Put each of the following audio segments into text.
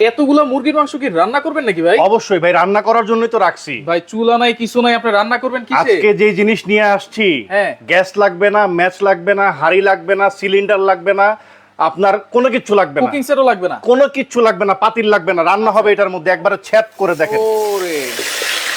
এতগুলা মুরগির মাংস কি রান্না করবেন নাকি ভাই? অবশ্যই ভাই রান্না করার জন্যই তো রাখছি। ভাই চুলা নাই কিছু নাই আপনি রান্না করবেন কি আজকে যে জিনিস নিয়ে আসছি হ্যাঁ। গ্যাস লাগবে না ম্যাচ লাগবে না হাড়ি লাগবে না সিলিন্ডার লাগবে না আপনার কোনো কিছু লাগবে না। কুকিং সেটও লাগবে না? কোনো কিছু লাগবে না পাতিল লাগবে না রান্না হবে এটার মধ্যে একবারে ছেদ করে দেখেন। ওরে।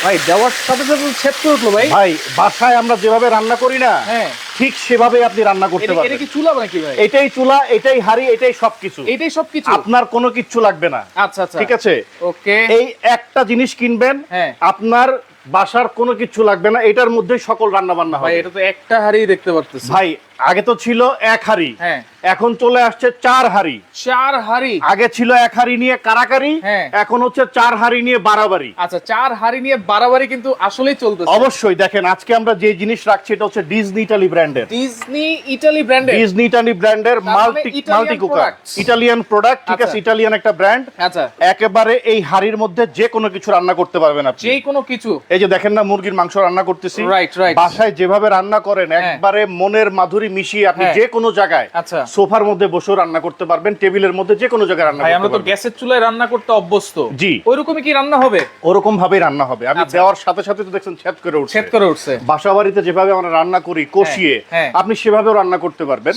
ভাই দেওয়ার সাথে সাথে ছেদ করে উঠল ভাই। ভাই বাসায় আমরা যেভাবে রান্না করি না হ্যাঁ। ঠিক সেভাবে আপনি রান্না করতে পারবেন। এটা কি চুলা নাকি ভাই? এটাই চুলা এটাই হাড়ি এটাই সবকিছু। এটাই সবকিছু? আপনার কোনো কিছু লাগবে না। আচ্ছা আচ্ছা। ঠিক আছে? ওকে। এই একটা জিনিস কিনবেন হ্যাঁ। আপনার বাসার কোনো কিছু লাগবে না এটার মধ্যে সকল রান্না বান্না হবে। এটা তো একটা হাড়ি দেখতে পারতেছি। ভাই আগে তো ছিল এক হাড়ি হ্যাঁ। এখন চলে আসছে চার হাড়ি। চার হাড়ি? আগে ছিল এক হাড়ি নিয়ে কারাকারি হ্যাঁ। এখন হচ্ছে চার হাড়ি নিয়ে বাড়াবাড়ি। আচ্ছা চার হাড়ি নিয়ে বাড়াবাড়ি কিন্তু আসলেই চলতেছে। অবশ্যই দেখেন আজকে আমরা যে জিনিস রাখছি এটা হচ্ছে ডিজনি ইটালি ব্র্যান্ডের ডিজনি ইটালি ব্র্যান্ডের ডিজনি ইটালি ব্র্যান্ডের multi multi cooker Italian product ঠিক আছে আচ্ছা। ইটালিয়ান একটা ব্র্যান্ড আচ্ছা। একেবারে এই হাড়ির মধ্যে যে কোনো কিছু রান্না করতে পারবেন আপনি। যে কোনো কিছু। এই যে দেখেন না মুরগির মাংস রান্না করতেছি. বাসায় যেভাবে রান্না করেন একবারে মনের মাধুরী মিশিয়ে আপনি হ্যাঁ। যে কোনো জায়গায় আচ্ছা। সোফার মধ্যে বসেও রান্না করতে পারবেন টেবিলের মধ্যে যে কোনো জায়গায় রান্না আমরা তো গ্যাসের চুলায় রান্না করতে অভ্যস্ত। জি। ওইরকমই কি রান্না হবে? ওরকম ভাবেই রান্না হবে। আমি আচ্ছা। দেওয়ার সাথে সাথে তো দেখছেন ছেদ করে উঠছে। ছেদ করে উঠছে। বাসা বাড়িতে যেভাবে আমরা রান্না করি কষিয়ে হ্যাঁ। আপনি সেভাবেও রান্না করতে পারবেন।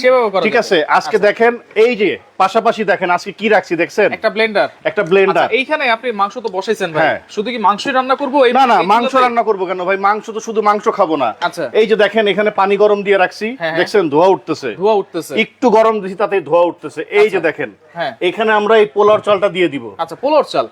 ঠিক আছে আজকে দেখেন এই যে পাশাপাশি দেখেন আজকে কি রাখছি দেখছেন? একটা ব্লেন্ডার একটা ব্লেন্ডার এইখানে আপনি মাংস তো বসাইছেন ভাই। হ্যাঁ। শুধু কি মাংসই রান্না করব? এই না না মাংস রান্না করব কেন? ভাই মাংস তো শুধু মাংস খাব না। আচ্ছা। এই যে দেখেন এখানে পানি গরম দিয়ে রাখছি। হ্যাঁ, হ্যাঁ। দেখছেন ধোয়া উঠতেছে। ধোয়া উঠতেছে। একটু গরম দিছি তাতে ধোয়া উঠতেছে। এই যে দেখেন হ্যাঁ। এখানে আমরা এই পোলার চালটা দিয়ে দিব। আচ্ছা পোলার চাল।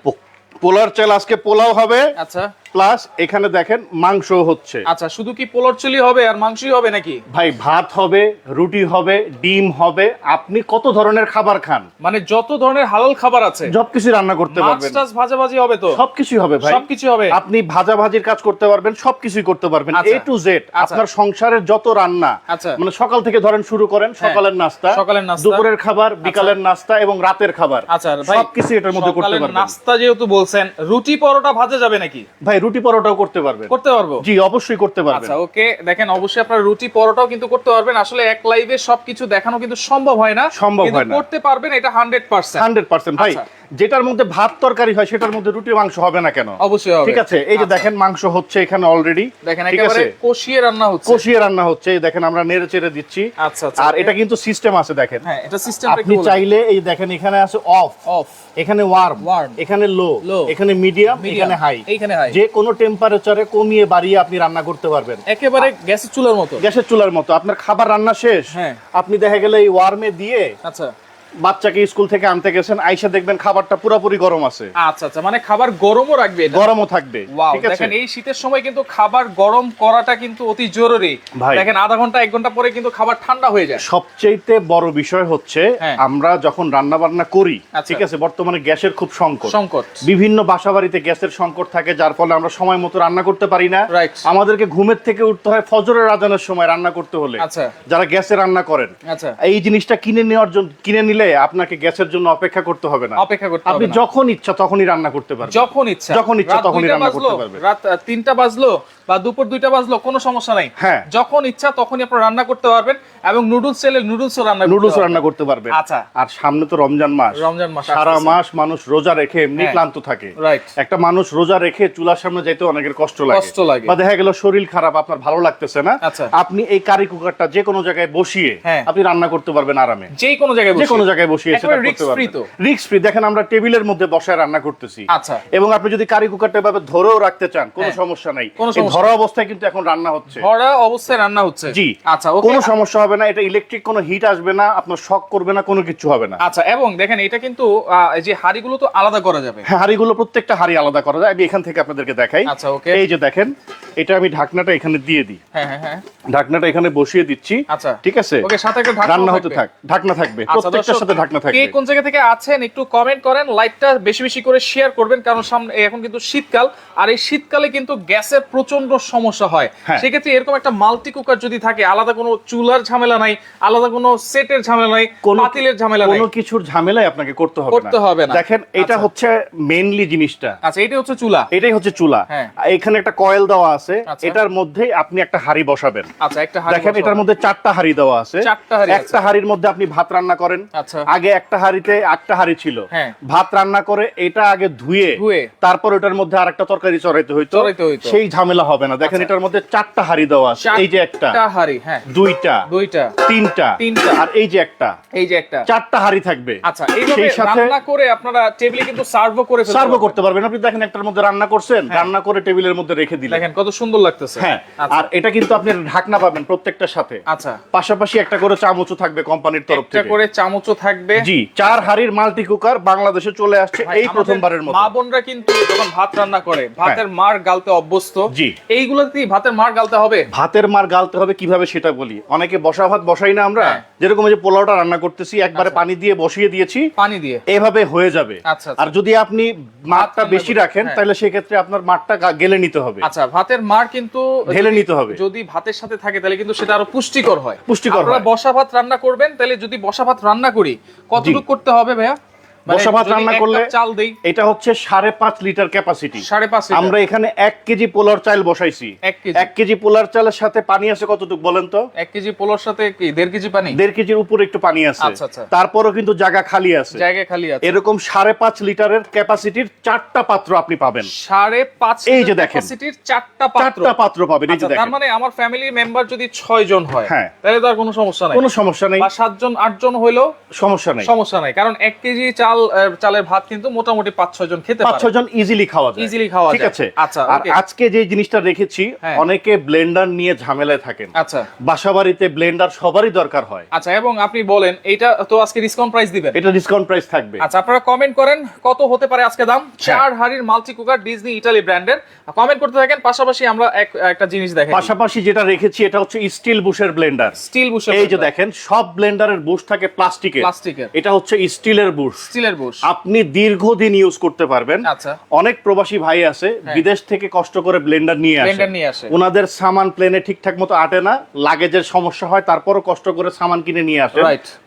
পোলার চাল আজকে পোলাও হবে। আচ্ছা। প্লাস এখানে দেখেন মাংস হচ্ছে। আচ্ছা শুধু কি পোলার চলি হবে আর মাংসই হবে নাকি? ভাই ভাত হবে রুটি হবে ডিম হবে আপনি কত ধরনের খাবার খান? মানে যত ধরনের হালাল খাবার আছে। সবকিছু রান্না করতে মাছ পারবেন। টাছ ভাজা ভাজি হবে তো? সবকিছু হবে ভাই। সবকিছু হবে। আপনি ভাজা ভাজির কাজ করতে পারবেন সবকিছুই করতে পারবেন। আচ্ছা। এ টু জেড আচ্ছা। আপনার সংসারের যত রান্না আচ্ছা। মানে সকাল থেকে ধরেন শুরু করেন সকালের নাস্তা সকালের নাস্তা। দুপুরের খাবার বিকালের নাস্তা এবং রাতের খাবার। আচ্ছা সবকিছু এটার মধ্যে করতে পারবেন। নাস্তা যেহেতু বলছেন রুটি পরোটা ভাজা যাবে নাকি? ভাই রুটি পরোটাও করতে পারবেন। করতে পারব। জি অবশ্যই করতে পারবেন। আচ্ছা ওকে দেখেন অবশ্যই আপনারা রুটি পরোটাও কিন্তু করতে পারবেন। আসলে এক লাইভে সবকিছু দেখানো কিন্তু সম্ভব হয় না। সম্ভব হয় না। করতে পারবেন এটা হান্ড্রেড পার্সেন্ট হান্ড্রেড পার্সেন্ট ভাই। আচ্ছা। যেটার মধ্যে ভাত তরকারি হয় সেটার মধ্যে রুটি মাংস হবে না কেন? অবশ্যই ঠিক আছে? এই যে আচ্ছা। দেখেন মাংস হচ্ছে এখানে অলরেডি দেখেন একেবারে কষিয়ে রান্না হচ্ছে। কষিয়ে রান্না হচ্ছে। দেখেন আমরা নেড়ে চেড়ে দিচ্ছি। আচ্ছা আচ্ছা। আর এটা কিন্তু সিস্টেম আছে দেখেন। হ্যাঁ এটা সিস্টেমটা আপনি চাইলে এই দেখেন এখানে আছে অফ অফ এখানে ওয়ার্ম Warm। এখানে লো Low। এখানে মিডিয়াম এখানে হাই এইখানে হাই যে কোনো টেম্পারেচারে কমিয়ে বাড়িয়ে আপনি রান্না করতে পারবেন। একেবারে গ্যাসের চুলার মতো। গ্যাসের চুলার মতো। আপনার খাবার রান্না শেষ। হ্যাঁ। আপনি দেখা গেলে এই ওয়ার্মে দিয়ে আচ্ছা। বাচ্চাকে স্কুল থেকে আনতে গেছেন আইসা দেখবেন খাবারটা পুরোপুরি গরম আছে। আচ্ছা আচ্ছা মানে খাবার গরমও রাখবে গরমও থাকবে ঠিক আছে? দেখেন এই শীতের সময় কিন্তু খাবার গরম করাটা কিন্তু অতি জরুরি। দেখেন আধা ঘণ্টা এক ঘণ্টা পরে কিন্তু খাবার ঠান্ডা হয়ে যায়। সবচেয়ে বড় বিষয় হচ্ছে হ্যাঁ। আমরা যখন রান্না বান্না করি আচ্ছা। ঠিক আছে বর্তমানে গ্যাসের খুব সংকট। সংকট। বিভিন্ন বাসা বাড়িতে গ্যাসের সংকট থাকে যার ফলে আমরা সময় মতো রান্না করতে পারি না. আমাদেরকে ঘুমের থেকে উঠতে হয় ফজরের আজানের সময় রান্না করতে হলে। আচ্ছা। যারা গ্যাসে রান্না করেন। আচ্ছা। এই জিনিসটা কিনে নেওয়ার জন্য কিনে নিলে আপনাকে গ্যাসের জন্য অপেক্ষা করতে হবে না অপেক্ষা করতে আপনি যখন ইচ্ছা তখনই রান্না করতে পারবেন যখন ইচ্ছা যখন ইচ্ছা তখনই রান্না করতে পারবে। রাত তিনটা বাজলো বা দুপুর দুইটা বাজলো কোনো সমস্যা নাই হ্যাঁ। যখন ইচ্ছা তখনই আপনি রান্না করতে পারবেন এবং নুডলস চাইলে নুডলস রান্না নুডলস রান্না করতে পারবেন আচ্ছা। আর সামনে তো রমজান মাস রমজান মাস সারা মাস মানুষ রোজা রেখে এমনি হ্যাঁ। ক্লান্ত থাকে Right. একটা মানুষ রোজা রেখে চুলার সামনে যাইতে অনেকের কষ্ট লাগে কষ্ট লাগে। বা দেখা গেল শরীর খারাপ আপনার ভালো লাগতেছে না আচ্ছা। আপনি এই কারি কুকারটা যে কোনো জায়গায় বসিয়ে হ্যাঁ। আপনি রান্না করতে পারবেন আরামে যে কোনো জায়গায় যে। কোনো জায়গায় বসিয়ে সেটা করতে পারবেন। তো। রিস্ক ফ্রি দেখেন আমরা টেবিলের মধ্যে বসায় রান্না করতেছি। আচ্ছা। এবং আপনি যদি কারি কুকারটা এভাবে ধরেও রাখতে চান কোনো হ্যাঁ। সমস্যা নাই। ধরা অবস্থায় কিন্তু এখন রান্না হচ্ছে। ভরা অবস্থায় রান্না হচ্ছে। জি। আচ্ছা কোনো সমস্যা হবে না এটা ইলেকট্রিক কোনো হিট আসবে না আপনার শক করবে না কোনো কিছু হবে না। আচ্ছা এবং দেখেন এটা কিন্তু এই যে হাড়িগুলো তো আলাদা করা যাবে। হ্যাঁ হাড়িগুলো প্রত্যেকটা হাড়ি আলাদা করা যায়। আমি এখান থেকে আপনাদেরকে দেখাই। আচ্ছা, ওকে। এই যে দেখেন এটা আমি ঢাকনাটা এখানে দিয়ে দিই। হ্যাঁ হ্যাঁ হ্যাঁ। ঢাকনাটা এখানে বসিয়ে দিচ্ছি। আচ্ছা। ঠিক আছে? ওকে সাথে একটা রান্না হতে থাক ঢাকনা থাকবে। আচ্ছা, প্রত্যেকটার দর্শক, সাথে ঢাকনা কে থাকবে কোন জায়গা থেকে আছেন একটু কমেন্ট করেন লাইভটা বেশি বেশি করে শেয়ার করবেন কারণ সামনে এখন কিন্তু শীতকাল আর এই শীতকালে কিন্তু গ্যাসের প্রচণ্ড সমস্যা হয় হ্যাঁ। সেক্ষেত্রে এরকম একটা মাল্টি কুকার যদি থাকে আলাদা কোনো চুলার ঝামেলা নাই আলাদা কোনো সেটের ঝামেলা নাই কোনো পাতিলের ঝামেলা নাই কোনো কিছুর ঝামেলাই আপনাকে করতে হবে করতে হবে না। দেখেন এটা আচ্ছা। হচ্ছে মেইনলি জিনিসটা আচ্ছা এটা হচ্ছে চুলা এটাই হচ্ছে চুলা হ্যাঁ। এখানে একটা কয়েল দেওয়া আছে আচ্ছা। এটার মধ্যে আপনি একটা হাড়ি বসাবেন আচ্ছা একটা হাঁড়ি দেখেন এটার মধ্যে চারটা হাড়ি দেওয়া আছে চারটা হাঁড়ি একটা হাড়ির মধ্যে আপনি ভাত রান্না করেন। আচ্ছা। আগে একটা হাড়িতে একটা হাড়ি ছিল। হ্যাঁ। ভাত রান্না করে এটা আগে ধুয়ে। তারপর ওটার মধ্যে আরেকটা তরকারি চড়াইতে হইতো। সেই ঝামেলা হবে না। দেখেন আচ্ছা। এটার মধ্যে চারটা হাড়ি দেওয়া আছে। এই যে একটা হাড়ি হ্যাঁ। দুইটা দুইটা তিনটা তিনটা। আর এই যে একটা এই যে একটা। চারটা হাড়ি থাকবে। আচ্ছা এইভাবে রান্না করে আপনারা টেবিলে কিন্তু সার্ভও করে সার্ভ করতে পারবেন। আপনি দেখেন একটার মধ্যে রান্না করছেন রান্না করে টেবিলের মধ্যে রেখে দিলেন। দেখেন কত সুন্দর লাগতেছে। হ্যাঁ আচ্ছা। আর এটা কিন্তু আপনি ঢাকনা পাবেন প্রত্যেকটার সাথে। আচ্ছা। পাশাপাশি একটা করে চামচও থাকবে কোম্পানির তরফ একটা থেকে। করে চামচও থাকবে জি চার হাড়ির মাল্টি কুকার বাংলাদেশে চলে আসছে এই প্রথমবারের মতো মা বোনরা কিন্তু যখন ভাত রান্না করে ভাতের মার গালতে অভ্যস্ত জি। এইগুলোতেই ভাতের মার গালতে হবে ভাতের মার গালতে হবে কীভাবে সেটা বলি অনেকে বসা ভাত বসাই না আমরা হ্যাঁ। যেরকম যে পোলাওটা রান্না করতেছি একবারে আচ্ছা। পানি দিয়ে বসিয়ে দিয়েছি পানি দিয়ে এভাবে হয়ে যাবে আচ্ছা, আচ্ছা। আর যদি আপনি মাঠটা বেশি রাখেন হ্যাঁ। তাহলে সেক্ষেত্রে আপনার মাঠটা গেলে নিতে হবে আচ্ছা ভাতের মার কিন্তু ঢেলে নিতে হবে। যদি ভাতের সাথে থাকে তাহলে কিন্তু সেটা আরও পুষ্টিকর হয় পুষ্টিকর আপনারা বসা ভাত রান্না করবেন তাহলে যদি বসা ভাত রান্না করি কতটুকু করতে হবে ভাইয়া? মানে বসা ভাত যদি রান্না করলে চাল দেই। এটা হচ্ছে সাড়ে পাঁচ লিটার ক্যাপাসিটি সাড়ে পাঁচ আমরা এখানে এক কেজি পোলার চাল বসাইছি। এক কেজি। পোলার চালের সাথে পানি আছে কতটুকু বলেন তো? এক কেজি পোলোর সাথে কি দেড় কেজি পানি? দেড় কেজির উপরে একটু পানি আছে। আচ্ছা, আচ্ছা। তারপরও কিন্তু জায়গা খালি আছে। জায়গায় খালি আছে। এরকম সাড়ে পাঁচ লিটারের ক্যাপাসিটির চারটা পাত্র আপনি পাবেন। সাড়ে পাঁচ এই যে দেখেন। ক্যাপাসিটির চারটা পাত্র। চারটা পাত্র পাবেন এই যে আচ্ছা, তার দেখেন। মানে আমার ফ্যামিলি মেম্বার যদি ছয় জন হয় হ্যাঁ। তাহলে তো আর কোনো সমস্যা নাই। কোনো সমস্যা নেই। বা সাতজন আটজন হইলেও সমস্যা নেই। সমস্যা নাই। কারণ এক কেজি চাল আহ, চালের ভাত কিন্তু মোটামুটি পাঁচ ছয় জন খেতে পাঁচ ছয় জন ইজিলি খাওয়া যায়। Easily খাওয়া ঠিক আছে? আচ্ছা, আর আজকে যে জিনিসটা রেখেছি হ্যাঁ। অনেকে ব্লেন্ডার নিয়ে ঝামেলায় থাকেন। আচ্ছা। বাসা বাড়িতে ব্লেন্ডার সবারই দরকার হয়। আচ্ছা এবং আপনি বলেন এটা তো আজকে ডিসকাউন্ট প্রাইস দিবেন। এটা ডিসকাউন্ট প্রাইস থাকবে। আচ্ছা আপনারা কমেন্ট করেন কত হতে পারে আজকে দাম? চার হাড়ির মাল্টি কুকার ডিজনি ইটালি ব্র্যান্ডের কমেন্ট করতে থাকেন পাশাপাশি আমরা একটা জিনিস দেখাই পাশাপাশি যেটা রেখেছি এটা হচ্ছে স্টিল বুশের ব্লেন্ডার স্টিল বুশের এই যে দেখেন সব ব্লেন্ডারের বুশ থাকে প্লাস্টিকের প্লাস্টিকের এটা হচ্ছে স্টিলের বুশ স্টিলের বুশ। আপনি দীর্ঘদিন ইউজ করতে পারবেন। আচ্ছা। অনেক প্রবাসী ভাই আছে বিদেশ থেকে কষ্ট করে ব্লেন্ডার নিয়ে আসে। ব্লেন্ডার নিয়ে আসে। ওনাদের সামান প্লেনে ঠিকঠাক মতো আটে না লাগেজের সমস্যা হয় তারপরও কষ্ট করে সামান কিনে নিয়ে আসে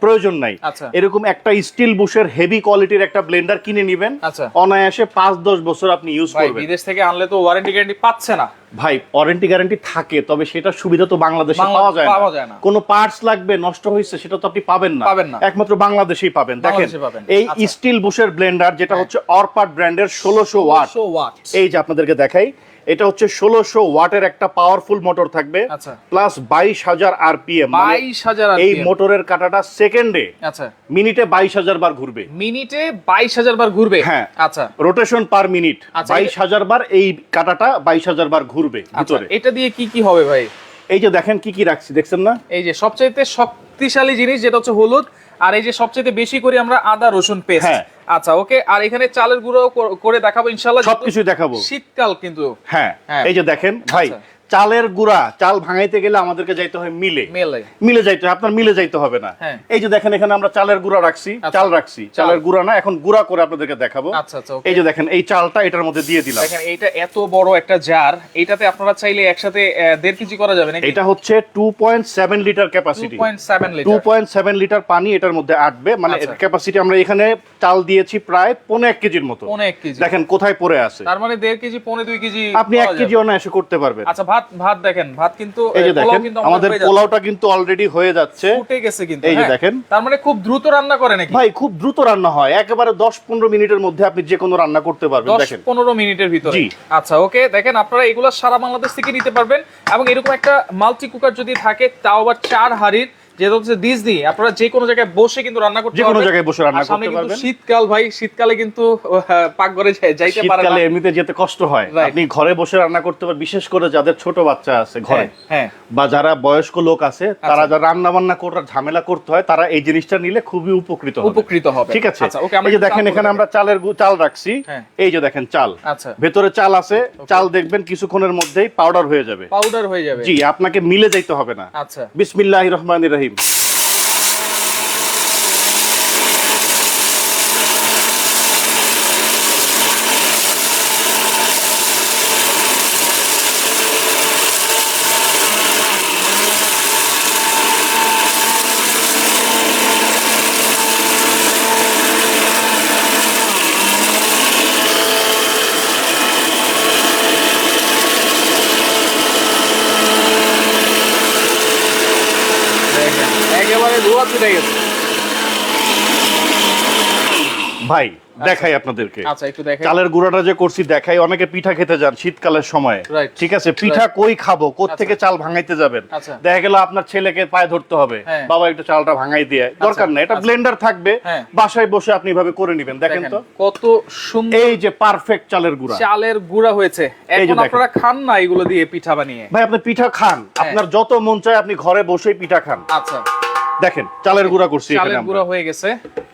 প্রয়োজন নাই। আচ্ছা। এরকম একটা স্টিল বুশের হেভি কোয়ালিটির একটা ব্লেন্ডার কিনে নিবেন। আচ্ছা। অনায়াসে পাঁচ দশ বছর আপনি ইউজ করবেন। বিদেশ থেকে আনলে তো ওয়ারেন্টি গ্যারান্টি পাচ্ছে না। ভাই ওয়ারেন্টি গ্যারান্টি থাকে তবে সেটা সুবিধা তো বাংলাদেশে পাওয়া যায় না। কোনো পার্টস লাগবে নষ্ট হয়েছে সেটা তো আপনি পাবেন না। পাবেন একমাত্র বাংলাদেশেই পাবেন। দেখেন। এই। হ্যাঁ। স্টিল বুশের ব্লেন্ডার যেটা হচ্ছে অরপাট ব্র্যান্ডের ষোলোশো ওয়াট। 100 ওয়াট। এই যে আপনাদেরকে দেখাই এটা হচ্ছে ষোলোশো ওয়াটের একটা পাওয়ারফুল মোটর থাকবে আচ্ছা। প্লাস বাইশ হাজার আরপিএম বাইশ হাজার মানে এই মোটরের কাটাটা সেকেন্ডে আচ্ছা। মিনিটে বাইশ হাজার বার ঘুরবে। মিনিটে বাইশ হাজার বার ঘুরবে? হ্যাঁ। আচ্ছা। রোটেশন পার মিনিট আচ্ছা, বাইশ হাজার বার এই কাটাটা বাইশ হাজার বার ঘুরবে আচ্ছা ভিতরে। এটা দিয়ে কি কি হবে ভাই? এই যে দেখেন কি কি রাখছি দেখছেন না? এই যে সবচাইতে শক্তিশালী জিনিস যেটা হচ্ছে হলুদ আর এই যে সবচেয়ে বেশি করি আমরা আদা রসুন পেস্ট হ্যাঁ। আচ্ছা ওকে আর এখানে চালের গুঁড়ো কর- দেখাবো ইনশাল্লাহ সবকিছু দেখাবো শীতকাল কিন্তু হ্যাঁ হ্যাঁ। এই যে দেখেন ভাই আচ্ছা। চালের গুঁড়া চাল ভাঙাইতে গেলে আমাদেরকে যাইতে হয় মিলে। মিলে। যাইতে হয় আপনার মিলে যাইতে হবে না। হ্যাঁ। এই যে দেখেন এখানে আমরা চালের গুঁড়া রাখছি আচ্ছা। চাল রাখছি। চালের গুঁড়া না এখন গুঁড়া করে আপনাদেরকে দেখাবো। আচ্ছা আচ্ছা এই যে দেখেন এই চালটা এটার মধ্যে দিয়ে দিলাম। দেখেন এইটা এত বড় একটা জার এটাতে আপনারা চাইলে একসাথে দেড় কেজি করা যাবে নাকি? এটা হচ্ছে two point seven litre capacity 2.7 litre point seven litre পানি এটার মধ্যে আটবে মানে। ক্যাপাসিটি আমরা এখানে চাল দিয়েছি প্রায় পনেরো এক কেজির মতো। পৌনে এক কেজি। দেখেন কোথায় পড়ে আছে। তার মানে দেড় কেজি পৌনে দুই কেজি আপনি এক করা কেজি যাবে। অনায়াসে করতে পারবেন। আচ্ছা ভাত ভাত দেখেন ভাত কিন্তু এই যে পোলাও দেখেন কিন্তু আমাদের পোলাওটা কিন্তু অলরেডি হয়ে যাচ্ছে। ফুটে গেছে কিন্তু এই যে হ্যাঁ। দেখেন। তার মানে খুব দ্রুত রান্না করে নাকি? ভাই খুব দ্রুত রান্না হয়। একেবারে দশ পনেরো মিনিটের মধ্যে আপনি যে কোনো রান্না করতে পারবেন দেখেন। পনেরো মিনিটের ভিতরে। আচ্ছা ওকে দেখেন আপনারা এগুলো সারা বাংলাদেশ থেকে নিতে পারবেন। এবং এরকম একটা মাল্টি কুকার যদি থাকে তাও আবার চার হাড়ির যেটা হচ্ছে আপনারা যে কোনো জায়গায় বসে কিন্তু রান্না করতে যে কোনো জায়গায় বসে রান্না করতে পারবেন। শীতকাল ভাই শীতকালে কিন্তু পাকঘরে যাইতে শীতকালে এমনিতে যেতে কষ্ট হয়। আপনি ঘরে বসে রান্না করতে বিশেষ করে যাদের ছোট বাচ্চা আছে ঘরে হ্যাঁ, হ্যাঁ। বা যারা বয়স্ক লোক আছে তারা আচ্ছা। যারা রান্না বান্না করার ঝামেলা করতে হয় তারা এই জিনিসটা নিলে খুবই উপকৃত হবে। উপকৃত হবে। ঠিক আছে? আচ্ছা এই যে দেখেন এখানে আমরা চালের চাল রাখছি। হ্যাঁ। এই যে দেখেন চাল। আচ্ছা। ভেতরে চাল আছে চাল দেখবেন কিছুক্ষণের মধ্যেই পাউডার হয়ে যাবে। পাউডার হয়ে যাবে। জি আপনাকে মিলে যাইতে হবে না। আচ্ছা। বিসমিল্লাহ রহমান রহিম। দেখেন একেবারে ধোয়া ছুটে গেছে। ভাই দেখাই আপনাদেরকে। আচ্ছা একটু চালের গুঁড়াটা যে করছি দেখাই। অনেকে পিঠা খেতে যান শীতকালের সময়। ঠিক আছে? পিঠা কই খাব? থেকে চাল ভাঙাইতে যাবেন? আচ্ছা। দেখা গেল আপনার ছেলেকে পায়ে ধরতে হবে। হ্যাঁ। বাবা একটু চালটা ভাঙাই দিয়ে। দরকার নেই এটা আচ্ছা। ব্লেন্ডার থাকবে। হ্যাঁ। বাসায় বসে আপনি এভাবে করে নেবেন। দেখেন দেখেন তো। কত সুন্দর এই যে পারফেক্ট চালের গুঁড়া। চালের গুঁড়া হয়েছে। এখন আপনারা খান না এগুলো দিয়ে পিঠা বানিয়ে? ভাই আপনি পিঠা খান। হ্যাঁ। আপনার যত মন চায় আপনি ঘরে বসেই পিঠা খান। আচ্ছা। দেখেন চালের গুঁড়া করছি চালের। গুঁড়া হয়ে গেছে।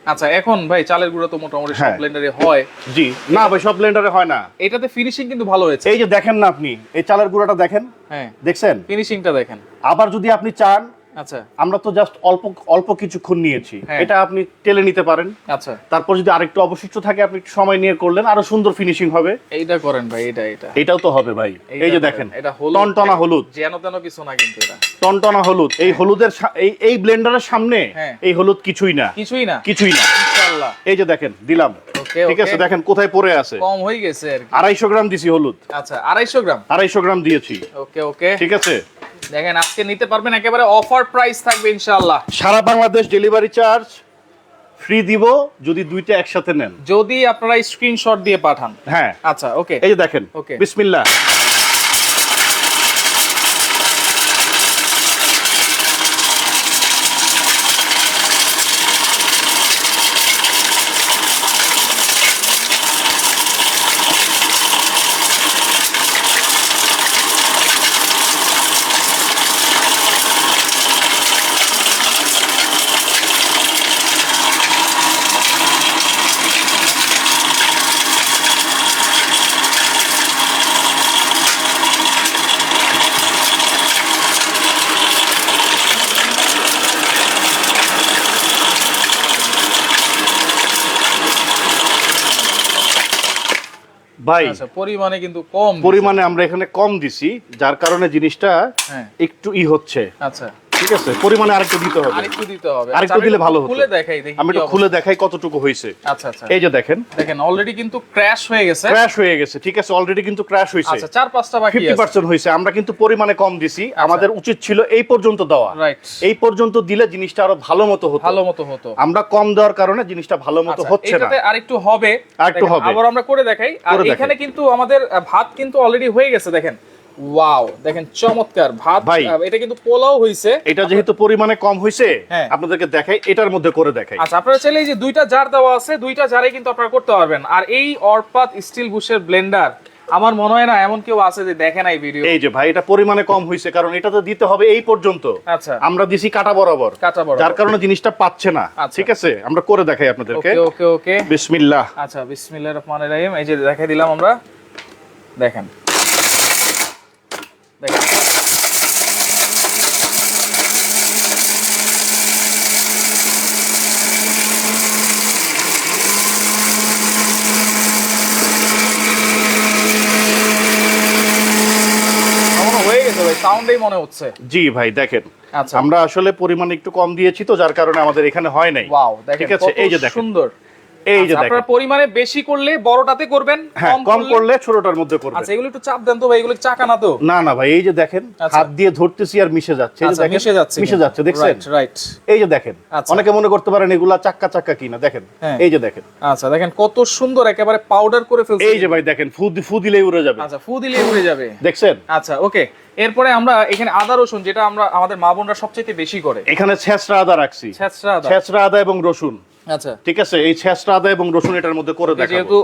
আচ্ছা এখন ভাই চালের গুঁড়া তো মোটামুটি সব হ্যাঁ। ব্লেন্ডারে হয়। জি না ভাই সব ব্লেন্ডারে হয় না। এটাতে ফিনিশিং কিন্তু ভালো হয়েছে। এই যে দেখেন না আপনি এই চালের গুঁড়াটা দেখেন। হ্যাঁ। দেখছেন? ফিনিশিংটা দেখেন। আবার যদি আপনি চান আচ্ছা। আমরা তো জাস্ট অল্প অল্প কিছুক্ষণ নিয়েছি। হ্যাঁ। এটা আপনি টেলে নিতে পারেন। আচ্ছা। তারপর যদি আরেকটু অবশিষ্ট থাকে আপনি একটু সময় নিয়ে করলেন আরও সুন্দর ফিনিশিং হবে। এইটা করেন ভাই এটা এটা এটাও তো হবে ভাই। এই যে দেখেন এটা হলুদ টনটনা হলুদ। যেন তেন কিছু না কিন্তু এটা। টনটনা হলুদ। এই হলুদের এই এই ব্লেন্ডারের সামনে হ্যাঁ। এই হলুদ কিছুই না। কিছুই না। কিছুই না। ইনশাআল্লাহ। এই যে দেখেন দিলাম। ঠিক আছে দেখেন কোথায় পড়ে আছে। কম হয়ে গেছে আর কি। আড়াইশো গ্রাম দিছি হলুদ। আচ্ছা আড়াইশো গ্রাম। আড়াইশো গ্রাম দিয়েছি। ওকে ওকে। ঠিক আছে? দেখেন আজকে নিতে পারবেন একেবারে অফার প্রাইস থাকবে ইনশাআল্লাহ। সারা বাংলাদেশ ডেলিভারি চার্জ ফ্রি দিব যদি দুইটা একসাথে নেন। যদি আপনারা স্ক্রিনশট দিয়ে পাঠান। হ্যাঁ। আচ্ছা ওকে এই যে দেখেন ওকে বিসমিল্লাহ। ভাই পরিমাণে কিন্তু কম পরিমাণে আমরা এখানে কম দিছি যার কারণে জিনিসটা হ্যাঁ। একটু ই হচ্ছে। আচ্ছা। ঠিক আছে পরিমাণে আরেকটু দিতে হবে। আরেকটু দিতে হবে। আরেকটু আচ্ছা, দিলে ভালো হতো। খুলে দেখাই দেখি আমি একটু খুলে দেখাই কতটুকু হয়েছে। আচ্ছা আচ্ছা। এই যে দেখেন। দেখেন অলরেডি কিন্তু ক্র্যাশ হয়ে গেছে। ক্র্যাশ হয়ে গেছে ঠিক আছে অলরেডি কিন্তু ক্র্যাশ হয়েছে। আচ্ছা চার পাঁচটা বাকি আছে। পার্সেন্ট হয়েছে আমরা কিন্তু পরিমাণে কম দিছি আমাদের উচিত ছিল এই পর্যন্ত দেওয়া। রাইট এই পর্যন্ত দিলে জিনিসটা আরও ভালো মতো হতো। ভালো মতো হতো। আমরা কম দেওয়ার কারণে জিনিসটা ভালো মতো আচ্ছা, হচ্ছে না। এটাতে আরেকটু হবে। আরেকটু হবে। আবার আমরা করে দেখাই। আর এখানে কিন্তু আমাদের ভাত কিন্তু অলরেডি হয়ে গেছে দেখেন। ওয়াও দেখেন চমৎকার ভাত ভাই। এটা কিন্তু পোলাও হইছে। এটা যেহেতু পরিমাণে কম হয়েছে হ্যাঁ। আপনাদেরকে দেখাই এটার মধ্যে করে দেখাই। আচ্ছা আপনারা চাইলে এই যে দুইটা জার দেওয়া আছে দুইটা জারে কিন্তু আপনারা করতে পারবেন। আর এই অরপাত স্টিল বুশের ব্লেন্ডার আমার মনে হয় না এমন কেউ আছে যে দেখে নাই ভিডিও এই যে ভাই এটা পরিমাণে কম হয়েছে কারণ এটা তো দিতে হবে এই পর্যন্ত। আচ্ছা। আমরা দিছি কাটা বরাবর। কাঁচা বড় যার কারণে জিনিসটা পাচ্ছে না। আচ্ছা। ঠিক আছে? আমরা করে দেখাই আপনাদেরকে। ওকে ওকে ওকে। বিসমিল্লাহ। আচ্ছা বিসমিল্লাহির রহমানির রহিম। এই যে দেখাই দিলাম আমরা। দেখেন। দেখেন সাউন্ডেই মনে হচ্ছে। জি ভাই দেখেন। আচ্ছা। আমরা আসলে পরিমাণ একটু কম দিয়েছি তো যার কারণে আমাদের এখানে হয় নাই। ঠিক আছে? এই যে দেখেন। সুন্দর। এই যে আচ্ছা, পরিমাণে বেশি করলে বড়টাতে করবেন হ্যাঁ কম করলে ছোটটার মধ্যে করবে। আচ্ছা এগুলো একটু চাপ দেন তো ভাই এগুলো চাকা না তো। না না ভাই এই যে দেখেন আচ্ছা। হাত দিয়ে ধরতেছি আর মিশে যাচ্ছে। এই যে আচ্ছা দেখেন, মিশে যাচ্ছে মিশে যাচ্ছে দেখছেন? রাইট এই যে দেখেন। অনেকে মনে করতে পারেন এগুলা চাক্কা চাক্কা কিনা দেখেন? হ্যাঁ। এই যে দেখেন। আচ্ছা দেখেন কত সুন্দর একেবারে পাউডার করে ফেলছে। এই যে ভাই দেখেন ফু ফু দিলেই উড়ে যাবে। আচ্ছা ফু দিলে উড়ে যাবে। দেখছেন? আচ্ছা ওকে এরপরে আমরা এখানে আদা রসুন যেটা আমরা আমাদের মা বোনরা সবচেয়ে বেশি করে। এখানে ছেঁচড়া আদা রাখছি। ছেঁচড়া আদা। ছেঁচড়া আদা এবং রসুন। আচ্ছা। ঠিক আছে এই ছেঁচড়া আদা এবং রসুন এটার মধ্যে করে দেখাবো। যেহেতু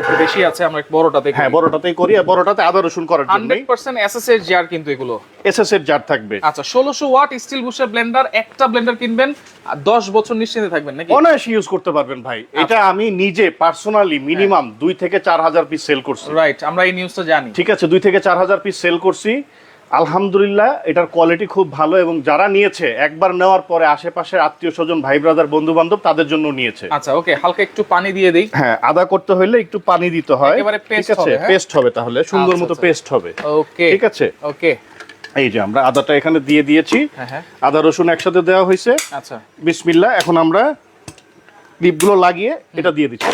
একটু বেশি আছে আমরা বড়টাতে হ্যাঁ বড়টাতেই করি আর বড়টাতে আদা রসুন করার জন্য হান্ড্রেড পার্সেন্ট এসএসএর জার কিন্তু এগুলো। এসএস এর জার থাকবে। আচ্ছা ষোলোশো ওয়াট স্টিল বুশের ব্লেন্ডার একটা ব্লেন্ডার কিনবেন আর দশ বছর নিশ্চিন্তে থাকবেন নাকি? অনায়াসে ইউজ করতে পারবেন ভাই। আচ্ছা। এটা আমি নিজে পার্সোনালি মিনিমাম দুই থেকে চার হাজার পিস সেল করছি। রাইট আমরা এই নিউজটা জানি। ঠিক আছে দুই থেকে চার হাজার পিস সেল করছি। আলহামদুলিল্লাহ এটার কোয়ালিটি খুব ভালো এবং যারা নিয়েছে একবার নেওয়ার পরে আশেপাশের আত্মীয় স্বজন ভাই ব্রাদার বন্ধু বান্ধব তাদের জন্য নিয়েছে। আচ্ছা ওকে হালকা একটু পানি দিয়ে দেই। হ্যাঁ আদা করতে হলে একটু পানি দিতে হয়। paste আছে? হবে, হ্যাঁ? পেস্ট হবে তাহলে সুন্দর আচ্ছা, মতো আচ্ছা। পেস্ট হবে। ওকে ঠিক আছে? ওকে এই যে আমরা আদাটা এখানে দিয়ে দিয়েছি। হ্যাঁ হ্যাঁ। আদা রসুন একসাথে দেওয়া হয়েছে। আচ্ছা। বিসমিল্লা এখন আমরা ক্লিপগুলো লাগিয়ে এটা দিয়ে দিচ্ছি।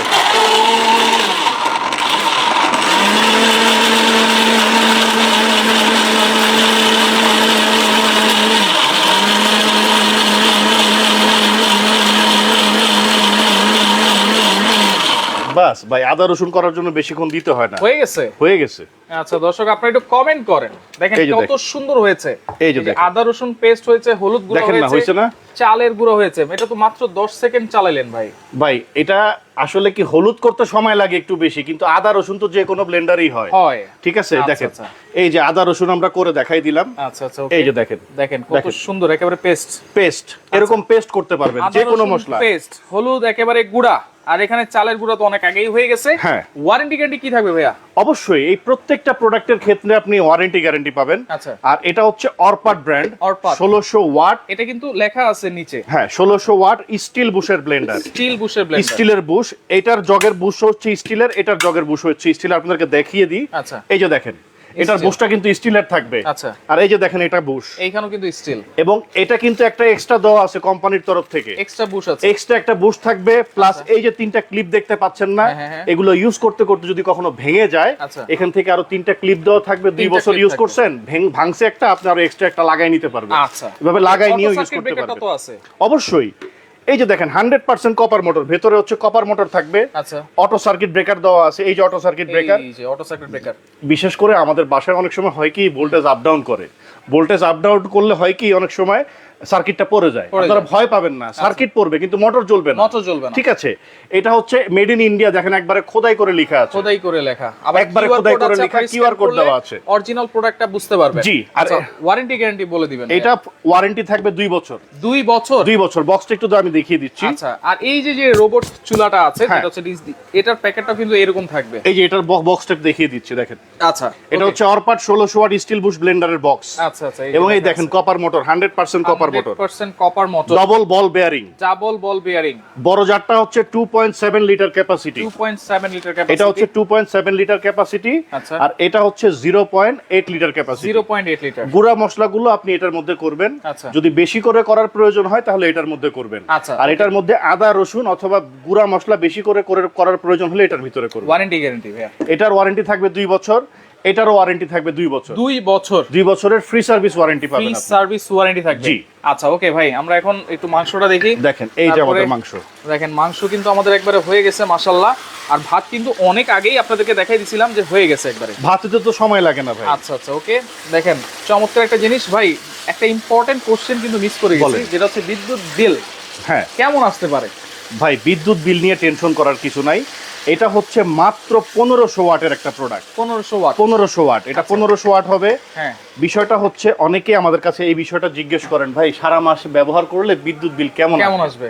প্লাস ভাই আদা রসুন করার জন্য বেশিক্ষণ দিতে হয় না। হয়ে গেছে? হয়ে গেছে। আচ্ছা দর্শক আপনারা একটু কমেন্ট করেন। দেখেন কত সুন্দর হয়েছে। এই যে। আদা রসুন পেস্ট হয়েছে হলুদ গুঁড়ো দেখেন না, হয়েছে হয়েছে না? চালের গুঁড়ো হয়েছে। এটা তো মাত্র 10 সেকেন্ড চালাইলেন ভাই। ভাই এটা আসলে কি হলুদ করতে সময় লাগে একটু বেশি কিন্তু আদা রসুন তো যে কোনো ব্লেন্ডারই হয়। হয়। ঠিক আছে? আচ্ছা, দেখেন। আচ্ছা। এই যে আদা রসুন আমরা করে দেখাই দিলাম। আচ্ছা আচ্ছা এই যে দেখেন। দেখেন কত সুন্দর একেবারে পেস্ট পেস্ট এরকম পেস্ট করতে পারবেন যে কোনো মশলা। পেস্ট হলুদ একেবারে গুঁড়া। আর এখানে চালের গুঁড়া তো অনেক আগেই হয়ে গেছে। হ্যাঁ। ওয়ারেন্টি গ্যারান্টি কি থাকবে ভাইয়া? অবশ্যই এই প্রত্যেকটা প্রোডাক্টের ক্ষেত্রে আপনি ওয়ারেন্টি গ্যারান্টি পাবেন। আচ্ছা। আর এটা হচ্ছে অরপাট ব্র্যান্ড অরপাট। ষোলোশো ওয়াট। এটা কিন্তু লেখা আছে নিচে। হ্যাঁ ষোলোশো ওয়াট স্টিল বুশের ব্লেন্ডার স্টিল বুশের ব্লেন্ডার স্টিলের বুশ এটার জগের বুশ হচ্ছে স্টিলের এটার জগের বুশ হচ্ছে স্টিল আপনাদেরকে দেখিয়ে দিই। আচ্ছা। এই যে দেখেন এটার বুশটা কিন্তু স্টিলের থাকবে। আচ্ছা। আর এই যে দেখেন এটা বুশ এইখানেও কিন্তু স্টিল এবং এটা কিন্তু একটা এক্সট্রা দেওয়া আছে কোম্পানির তরফ থেকে। এক্সট্রা বুশ আছে। এক্সট্রা একটা বুশ থাকবে প্লাস এই যে তিনটা ক্লিপ দেখতে পাচ্ছেন না আচ্ছা। হ্যাঁ, হ্যাঁ, হ্যাঁ। এগুলো ইউজ করতে করতে যদি কখনো ভেঙে যায় আচ্ছা। এখান থেকে আরও তিনটা ক্লিপ দেওয়া থাকবে দুই বছর ইউজ করছেন ভেঙ- ভাঙছে একটা আপনি আরও এক্সট্রা একটা লাগাই নিতে পারবেন। আচ্ছা। এভাবে লাগাই নিয়ে ইউজ করতে পারবেন। অবশ্যই। এই যে দেখেন হান্ড্রেড পার্সেন্ট কপার মোটর ভেতরে হচ্ছে কপার মোটর থাকবে। আচ্ছা। অটো সার্কিট ব্রেকার দেওয়া আছে এই যে অটো সার্কিট ব্রেকার এই যে অটো সার্কিট ব্রেকার বিশেষ করে আমাদের বাসায় অনেক সময় হয় কি ভোল্টেজ আপ ডাউন করে। ভোল্টেজ আপ ডাউন করলে হয় কি অনেক সময় সার্কিটটা পড়ে যায়। আপনারা ভয় পাবেন না। সার্কিট পড়বে কিন্তু মোটর জ্বলবে না। মোটর জ্বলবে না। ঠিক আছে? এটা হচ্ছে মেড ইন ইন্ডিয়া দেখেন একবারে খোদাই করে লেখা আছে। খোদাই করে লেখা। আবার একবারে খোদাই করে লেখা, QR code দেওয়া আছে। অরিজিনাল প্রোডাক্টটা বুঝতে পারবেন। জি, আর- আচ্ছা ওয়ারেন্টি গ্যারান্টি বলে দিবেন। এটা ওয়ারেন্টি থাকবে দুই বছর। দুই বছর? দুই বছর। বক্সটা একটু আমি দেখিয়ে দিচ্ছি। আচ্ছা আর এই যে যে রোবট চুলাটা আছে হ্যাঁ। যেটা হচ্ছে ডিসডি এটার প্যাকেটটা কিন্তু এরকম থাকবে। এই যে এটার বক্সটা দেখিয়ে দিচ্ছি দেখেন। আচ্ছা এটা হচ্ছে অরপাট ষোলোশো ওয়াট স্টিল বুশ ব্লেন্ডারের বক্স আচ্ছা আচ্ছা এবং এই দেখেন copper motor hundred percent copper motor 100% copper motor double ball bearing double ball bearing বড় জারটা হচ্ছে two point seven litre capacity 2.7 litre এটা হচ্ছে two point seven litre capacity. আর এটা হচ্ছে zero point eight litre capacity 0.8 litre গুঁড়া মশলাগুলো আপনি এটার মধ্যে করবেন। আচ্ছা। যদি বেশি করে করার প্রয়োজন হয় তাহলে এটার মধ্যে করবেন। আচ্ছা, আর এটার মধ্যে আদা রসুন অথবা গুঁড়া মশলা বেশি করে করে- করার প্রয়োজন হলে এটার ভিতরে করবেন। ওয়ারেন্টি গ্যারান্টি ভাইয়া। এটার ওয়ারেন্টি থাকবে দুই বছর। এটারও ওয়ারেন্টি থাকবে দুই বছর। দুই বছর। দুই বছরের ফ্রি সার্ভিস ওয়ারেন্টি পাবেন আপনি। সার্ভিস ওয়ারেন্টি থাকবে। জি। আচ্ছা ওকে ভাই আমরা এখন একটু মাংসটা দেখি। দেখেন এই যে আমাদের মাংস। দেখেন মাংস কিন্তু আমাদের একবারে হয়ে গেছে মাশাল্লাহ আর ভাত কিন্তু অনেক আগেই আপনাদেরকে দেখাই দিছিলাম যে হয়ে গেছে একবারে। ভাতেতে তো সময় লাগে না ভাই। আচ্ছা আচ্ছা ওকে দেখেন চমৎকার একটা জিনিস ভাই একটা ইম্পর্টেন্ট কোশ্চেন কিন্তু মিস করে গেছি যেটা হচ্ছে বিদ্যুৎ বিল হ্যাঁ। কেমন আসতে পারে? ভাই বিদ্যুৎ বিল নিয়ে টেনশন করার কিছু নাই। এটা হচ্ছে মাত্র পনেরোশো ওয়াটের একটা প্রোডাক্ট পনেরোশো ওয়াট। পনেরোশো ওয়াট। এটা আচ্ছা। পনেরোশো ওয়াট হবে। হ্যাঁ। বিষয়টা হচ্ছে অনেকে আমাদের কাছে এই বিষয়টা জিজ্ঞেস করেন ভাই সারা মাস ব্যবহার করলে বিদ্যুৎ বিল কেমন কেমন আসবে?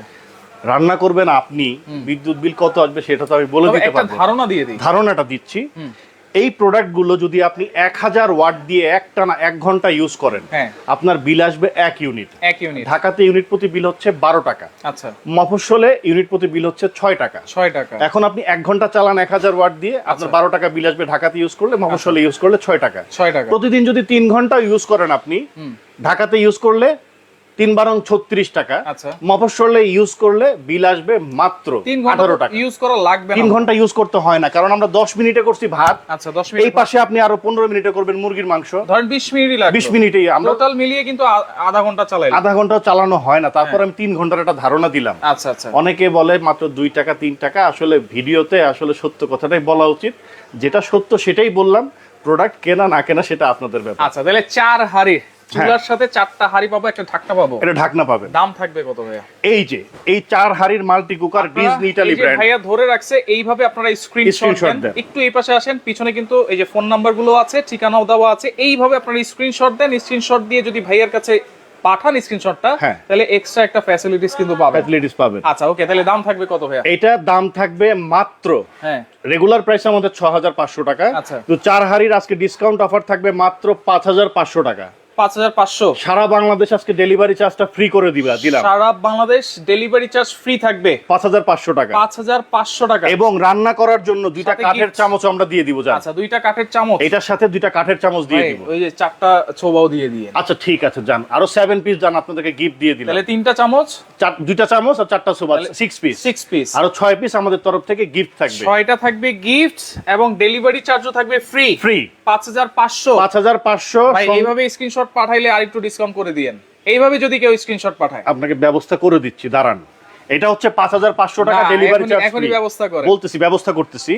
রান্না করবেন আপনি বিদ্যুৎ বিল কত আসবে সেটা তো আমি বলে দিতে পারি পারব। ধারণা দিয়ে দিই। ধারণাটা দিচ্ছি। এই প্রোডাক্টগুলো যদি আপনি এক হাজার ওয়াট দিয়ে একটা না এক ঘণ্টা ইউজ করেন হ্যাঁ। আপনার বিল আসবে এক ইউনিট এক ইউনিট ঢাকাতে ইউনিট প্রতি বিল হচ্ছে বারো টাকা। আচ্ছা। মফস্বলে ইউনিট প্রতি বিল হচ্ছে ছয় টাকা। ছয় টাকা। এখন আপনি এক ঘণ্টা চালান এক হাজার ওয়াট দিয়ে আপনার বারো টাকা বিল আসবে ঢাকাতে ইউজ করলে মফস্বলে ইউজ করলে ছয় টাকা। ছয় টাকা। প্রতিদিন যদি তিন ঘণ্টা ইউজ করেন আপনি ঢাকাতে ইউজ করলে তিন বারং ছত্রিশ টাকা। আচ্ছা। মফস্বলে ইউজ করলে বিল আসবে মাত্র আঠারো টাকা। ইউজ করা লাগবে তিন ঘণ্টা ইউজ করতে হয় না কারণ আমরা দশ মিনিটে করছি ভাত। আচ্ছা দশ এই মিনিট পাশে আপনি আরও পনেরো মিনিটে করবেন মুরগির মাংস। ধরেন বিশ মিনিটই লাগবে। বিশ মিনিটেই আমরা টোটাল মিলিয়ে কিন্তু আধা ঘণ্টা চালাই আধা ঘন্টাও চালানো হয় না তারপর আমি তিন ঘণ্টার একটা ধারণা দিলাম। আচ্ছা আচ্ছা। অনেকে বলে মাত্র দুই টাকা তিন টাকা আসলে ভিডিওতে আসলে সত্য কথাটাই বলা উচিত। যেটা সত্য সেটাই বললাম প্রোডাক্ট কেনা না কেনা সেটা আপনাদের ব্যাপার। আচ্ছা তাহলে চার হাড়ি হ্যাঁ। চুলার সাথে চারটা হাড়ি পাবো একটা ঢাকনা পাবো। এটা ঢাকনা পাবেন। দাম থাকবে কত ভাইয়া? এই যে এই চার হাড়ির multi cooker Disney Italy brand ভাইয়া ধরে রাখছে এইভাবে আপনারা স্ক্রিনশট দেন। একটু এই পাশে আসেন পিছনে কিন্তু এই যে ফোন নাম্বারগুলো আছে ঠিকানাও দেওয়া আছে। এইভাবে আপনারা স্ক্রিনশট দেন স্ক্রিনশট দিয়ে যদি ভাইয়ার কাছে পাঠান স্ক্রিনশটটা হ্যাঁ। তাহলে এক্সট্রা একটা ফ্যাসিলিটিস কিন্তু পাবেন। ফ্যাসিলিটিস পাবেন। আচ্ছা ওকে তাহলে দাম থাকবে কত ভাইয়া? এটা দাম থাকবে মাত্র হ্যাঁ। রেগুলার প্রাইস আমাদের ছ হাজার পাঁচশো টাকা। আচ্ছা। তো চার হাড়ির আজকে ডিসকাউন্ট অফার থাকবে মাত্র পাঁচ হাজার পাঁচশো টাকা। পাঁচ হাজার পাঁচশো। সারা বাংলাদেশ আজকে ডেলিভারি চার্জটা ফ্রি করে দিবা দিলাম। সারা বাংলাদেশ ডেলিভারি চার্জ ফ্রি থাকবে। পাঁচ হাজার পাঁচশো টাকা। পাঁচ হাজার পাঁচশো টাকা। এবং রান্না করার জন্য দুইটা কাঠের চামচ আমরা দিয়ে দিব আচ্ছা দুইটা কাঠের চামচ। এটার সাথে দুইটা কাঠের চামচ দিয়ে দিব। ওই যে চারটা ছোবাও দিয়ে দিয়ে। আচ্ছা ঠিক আছে যান। আরও সেভেন পিস যান আপনাদেরকে গিফট দিয়ে দিলাম। তাহলে তিনটা চামচ। দুইটা চামচ আর চারটা সোবা সিক্স পিস সিক্স পিস আরও ছয় পিস আমাদের তরফ থেকে গিফট থাকবে। ছয়টা থাকবে গিফট এবং ডেলিভারি চার্জও থাকবে ফ্রি ফ্রি পাঁচ হাজার পাঁচশো। পাঁচ হাজার পাঁচশো এইভাবে স্ক্রিনশট পাঠাইলে আর একটু ডিসকাউন্ট করে দিয়েন। এইভাবে যদি কেউ স্ক্রিনশট পাঠায়। আপনাকে ব্যবস্থা করে দিচ্ছি দাঁড়ান। এটা হচ্ছে পাঁচ হাজার পাঁচশো টাকা ডেলিভারি চার্জ এখনই ব্যবস্থা করে বলতেছি ব্যবস্থা করতেছি।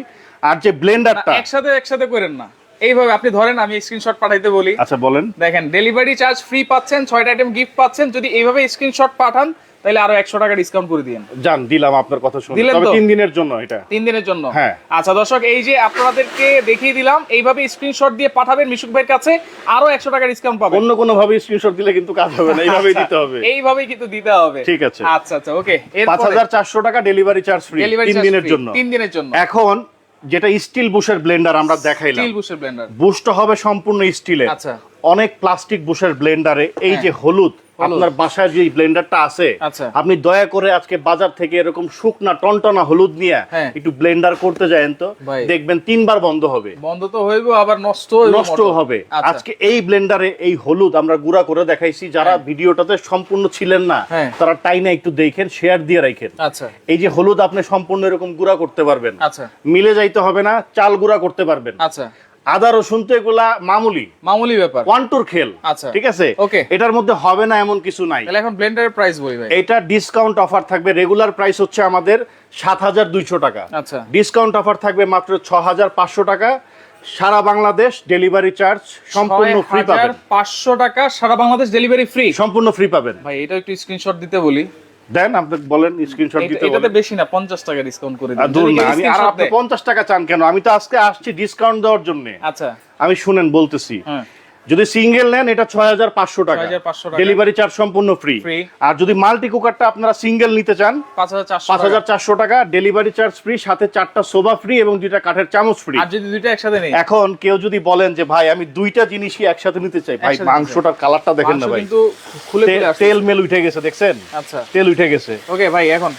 আর যে ব্লেন্ডারটা একসাথে একসাথে করেন না। এইভাবে আপনি ধরেন আমি স্ক্রিনশট পাঠাইতে বলি। আচ্ছা বলেন। দেখেন ডেলিভারি চার্জ ফ্রি পাচ্ছেন ছয়টা আইটেম গিফট পাচ্ছেন। যদি এইভাবে স্ক্রিনশট পাঠান তাহলে আরও একশো টাকা ডিসকাউন্ট করে দিন জান দিলাম আপনার কথা শুনে। দিলেন তবে তিন দিনের জন্য এটা। তিন দিনের জন্য? হ্যাঁ। আচ্ছা দর্শক এই যে আপনাদেরকে দেখিয়ে দিলাম এইভাবে স্ক্রিনশট দিয়ে পাঠাবেন মিশুক ভাইয়ের কাছে আরও একশো টাকা ডিসকাউন্ট পাবেন। অন্য কোনো ভাবে স্ক্রিনশট দিলে কিন্তু কাজ হবে না এইভাবেই আচ্ছা, দিতে হবে। এইভাবেই কিন্তু দিতে হবে। ঠিক আছে। আচ্ছা আচ্ছা ওকে পাঁচ হাজার চারশো টাকা ডেলিভারি চার্জ ফ্রি তিন দিনের জন্য। তিন দিনের জন্য। এখন যেটা স্টিল বুশের ব্লেন্ডার আমরা দেখাইলাম। স্টিল বুশের ব্লেন্ডার বুশটা হবে সম্পূর্ণ স্টিলের আচ্ছা। অনেক প্লাস্টিক বুশের ব্লেন্ডারে এই হ্যাঁ। যে হলুদ। আপনার বাসায় যে ব্লেন্ডারটা আছে আচ্ছা। আপনি দয়া করে আজকে বাজার থেকে এরকম শুকনা টনটনা হলুদ নিয়ে হ্যাঁ। একটু ব্লেন্ডার করতে যায়েন তো দেখবেন তিনবার বন্ধ হবে বন্ধ তো হইব আবার নষ্ট নষ্ট হবে আচ্ছা। আজকে এই ব্লেন্ডারে এই হলুদ আমরা গুঁড়া করে দেখাইছি যারা হ্যাঁ। ভিডিওটাতে সম্পূর্ণ ছিলেন না। তারা টাইনে একটু দেখেন শেয়ার দিয়ে রাখেন আচ্ছা এই যে হলুদ আপনি সম্পূর্ণ এরকম গুঁড়া করতে পারবেন আচ্ছা মিলে যাইতে হবে না চাল গুঁড়া করতে পারবেন আচ্ছা আদা রসুন তো এগুলা মামুলি। মামুলি ব্যাপার। ওয়ান টুর খেল। আচ্ছা। ঠিক আছে? ওকে এটার মধ্যে হবে না এমন কিছু নাই। তাহলে এখন ব্লেন্ডারের প্রাইস বলি ভাই। এটা ডিসকাউন্ট অফার থাকবে। রেগুলার প্রাইস হচ্ছে আমাদের সাত হাজার দুইশো টাকা। আচ্ছা। ডিসকাউন্ট অফার থাকবে মাত্র ছ হাজার পাঁচশো টাকা। সারা বাংলাদেশ ডেলিভারি চার্জ সম্পূর্ণ ফ্রি পাবেন। পাঁচশো টাকা সারা বাংলাদেশ ডেলিভারি ফ্রি সম্পূর্ণ ফ্রি পাবেন। ভাই এটা একটু স্ক্রিনশট দিতে বলি। দেন আপনি বলেন স্ক্রিনশট দিতে এটাতে বেশি না পঞ্চাশ টাকা ডিসকাউন্ট করে দিন। দূর না আমি আর আপনি দেয়। পঞ্চাশ টাকা চান কেন? আমি তো আজকে আসছি ডিসকাউন্ট দেওয়ার জন্য। আচ্ছা। আমি শুনেন বলতেছি। হ্যাঁ। যদি সিঙ্গেল নেন এটা ছয় হাজার পাঁচশো টাকা। 6,500 ডেলিভারি চার্জ সম্পূর্ণ ফ্রি। আর যদি মাল্টি কুকারটা আপনারা সিঙ্গেল নিতে চান পাঁচ হাজার চারশো টাকা। ডেলিভারি চার্জ ফ্রি সাথে চারটা সোভা ফ্রি এবং দুইটা কাঠের চামচ ফ্রি। আর যদি দুইটা একসাথে নেই? এখন কেউ যদি বলেন যে ভাই আমি দুইটা জিনিসই একসাথে নিতে চাই। ভাই মাংসটার কালারটা দেখেন না ভাই। তেল মেল উঠে গেছে দেখছেন? আচ্ছা। তেল উঠে গেছে। ওকে ভাই এখন?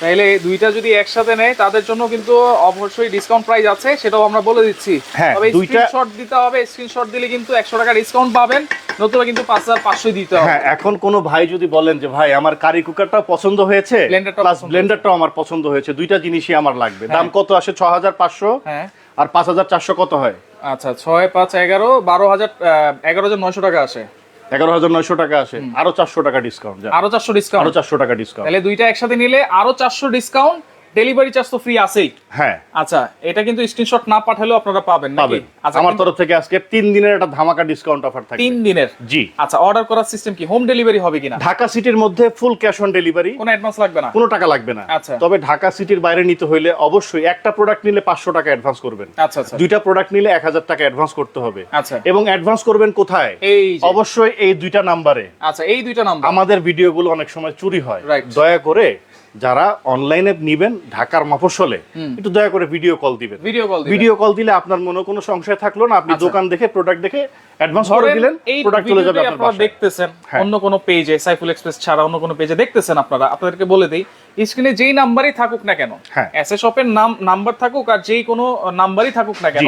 তাহলে দুইটা যদি একসাথে নেয় তাদের জন্য কিন্তু অবশ্যই ডিসকাউন্ট প্রাইস আছে সেটাও আমরা বলে দিচ্ছি। হ্যাঁ, তবে দুইটা- স্ক্রিনশট দিতে হবে স্ক্রিনশট দিলে কিন্তু একশো টাকা ডিসকাউন্ট পাবেন নতুবা কিন্তু পাঁচ হাজার পাঁচশোই দিতে হবে। হ্যাঁ এখন কোনো ভাই যদি বলেন যে ভাই আমার কারি কুকারটাও পছন্দ হয়েছে প্লাস ব্লেন্ডারটাও আমার পছন্দ হয়েছে দুইটা জিনিসই আমার লাগবে। দাম কত আসে? ছ হাজার পাঁচশো। হ্যাঁ। আর পাঁচ হাজার চারশো কত হয়? আচ্ছা ছয় পাঁচ এগারো বারো হাজার এগারো হাজার নয়শো টাকা আসে। এগারো হাজার নয়শো টাকা আসে আরও চারশো টাকা ডিসকাউন্ট আরও চারশো আরও ডিসকাউন্ট চারশো টাকা ডিসকাউন্ট তাহলে দুইটা একসাথে নিলে আরও চারশো ডিসকাউন্ট ডেলিভারি চার্জ তো ফ্রি আছেই। হ্যাঁ। আচ্ছা এটা কিন্তু স্ক্রিনশট না পাঠালেও আপনারা পাবেন নাকি? আচ্ছা আমার তরফ থেকে আজকে তিন দিনের একটা ধামাকা ডিসকাউন্ট অফার থাকে তিন দিনের? জি। আচ্ছা অর্ডার করার সিস্টেম কি? হোম ডেলিভারি হবে কিনা? ঢাকা সিটির মধ্যে ফুল ক্যাশ অন ডেলিভারি কোনো অ্যাডভান্স লাগবে না? কোনো টাকা লাগবে না। আচ্ছা। তবে ঢাকা সিটির বাইরে নিতে হইলে অবশ্যই একটা প্রোডাক্ট নিলে পাঁচশো টাকা অ্যাডভান্স করবেন। আচ্ছা আচ্ছা। দুইটা প্রোডাক্ট নিলে এক হাজার টাকা অ্যাডভান্স করতে হবে। আচ্ছা। এবং অ্যাডভান্স করবেন কোথায়? এই অবশ্যই এই দুইটা নাম্বারে আচ্ছা এই দুইটা নাম্বার আমাদের ভিডিওগুলো অনেক সময় চুরি হয়. দয়া করে যারা অনলাইনে নিবেন ঢাকার মফস্বলে একটু দয়া করে ভিডিও কল দিবেন। ভিডিও কল ভিডিও কল দিলে আপনার মনে কোনো সংশয় থাকল না আপনি আচ্ছা। দোকান দেখে প্রোডাক্ট দেখে অ্যাডভান্স ধরেন দিলেন প্রোডাক্ট চলে যাবে আপনার বাসায়। দেখতেছেন হ্যাঁ। অন্য কোনো পেজে সাইফুল এক্সপ্রেস ছাড়া অন্য কোনো পেজে দেখতেছেন আপনারা? আপনাদেরকে বলে দেই স্ক্রিনে যেই নাম্বারই থাকুক না কেন। এস এ শপের নাম নাম্বার থাকুক আর যেই কোনো নাম্বারই থাকুক না কেন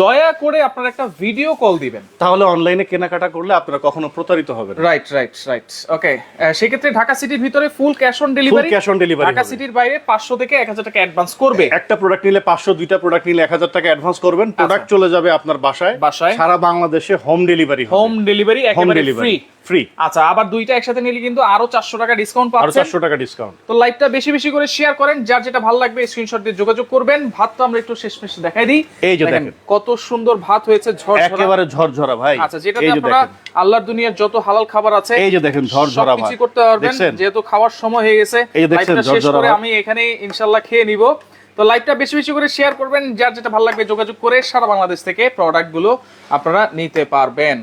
দয়া করে আপনারা একটা ভিডিও কল দিবেন। তাহলে অনলাইনে কেনাকাটা করলে আপনারা কখনো প্রতারিত হবেন রাইট রাইট রাইট ওকে সেক্ষেত্রে ঢাকা সিটির ভিতরে full cash on delivery cash on delivery Dhaka সিটির বাইরে পাঁচশো থেকে এক হাজার টাকা অ্যাডভান্স করবে। একটা প্রোডাক্ট নিলে পাঁচশো দুইটা প্রোডাক্ট নিলে এক হাজার টাকা অ্যাডভান্স করবেন। প্রোডাক্ট চলে যাবে আপনার বাসায়। আচ্ছা। বাসায়। সারা বাংলাদেশে হোম ডেলিভারি হোম ডেলিভারি একেবারে ডেলিভারি ফ্রি ফ্রি আচ্ছা আবার দুইটা একসাথে নিলে কিন্তু আরও চারশো টাকা ডিসকাউন্ট আরও চারশো টাকা ডিসকাউন্ট তো লাইভটা বেশি বেশি করে শেয়ার করেন যার যেটা ভালো লাগবে স্ক্রিনশট দিয়ে যোগাযোগ করবেন। ভাতটা আমরা একটু শেষ মেশে দেখাই দিই। এই যে দেখেন। কত সুন্দর ভাত হয়েছে ঝরঝরা। একেবারে ঝরঝরা ভাই। আচ্ছা যেটাতে এই যে আপনারা আল্লাহর দুনিয়ার যত হালাল খাবার আছে এই যে দেখেন ঝরঝরা ভাত। সবকিছু করতে পারবেন যেহেতু খাওয়ার সময় হয়ে গেছে লাইভটা শেষ করে ভাত। আমি এখানে ইনশাল্লাহ খেয়ে নিব। তো লাইভটা বেশি বেশি করে শেয়ার করবেন যার যেটা ভালো লাগবে যোগাযোগ করে সারা বাংলাদেশ থেকে প্রোডাক্টগুলো আপনারা নিতে পারবেন।